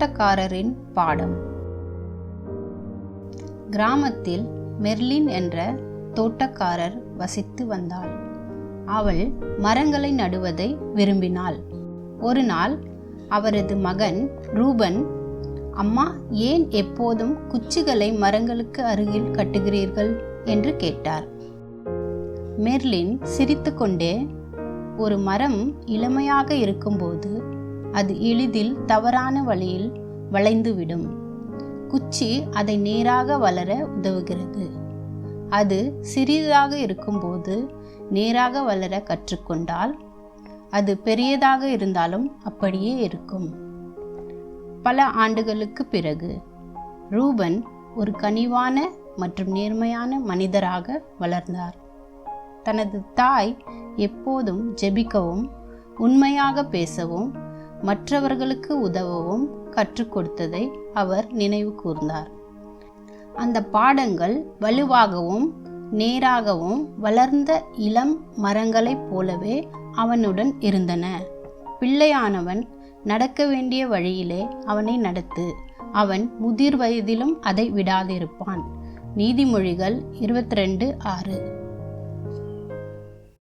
தோட்டக்காரரின் பாடம். கிராமத்தில் மெர்லின் என்ற தோட்டக்காரர் வசித்து வந்தாள். அவள் மரங்களை நடுவதை விரும்பினாள். ஒரு நாள் அவரது மகன் ரூபன் அம்மா ஏன் எப்போதும் குச்சிகளை மரங்களுக்கு அருகில் கட்டுகிறீர்கள்? என்று கேட்டார். மெர்லின் சிரித்துக்கொண்டே ஒரு மரம் இளமையாக இருக்கும்போது அது எளிதில் தவறான வழியில் வளைந்துவிடும். குச்சி அதை நேராக வளர உதவுகிறது. அது சிறியதாக இருக்கும்போது நேராக வளர கற்றுக்கொண்டால் அது பெரியதாக இருந்தாலும் அப்படியே இருக்கும். பல ஆண்டுகளுக்கு பிறகு ரூபன் ஒரு கனிவான மற்றும் நேர்மையான மனிதராக வளர்ந்தார். தனது தாய் எப்போதும் ஜெபிக்கவும் உண்மையாக பேசவும் மற்றவர்களுக்கு உதவவும் கற்றுக் கொடுத்ததை அவர் நினைவு கூர்ந்தார். அந்த பாடங்கள் வலுவாகவும் நேராகவும் வளர்ந்த இளம் மரங்களைப் போலவே அவனுடன் இருந்தன. பிள்ளையானவன் நடக்க வேண்டிய வழியிலே அவனை நடத்து. அவன் முதிர் வயதிலும் அதை விடாதிருப்பான். நீதிமொழிகள் இருபத்தி ரெண்டு ஆறு.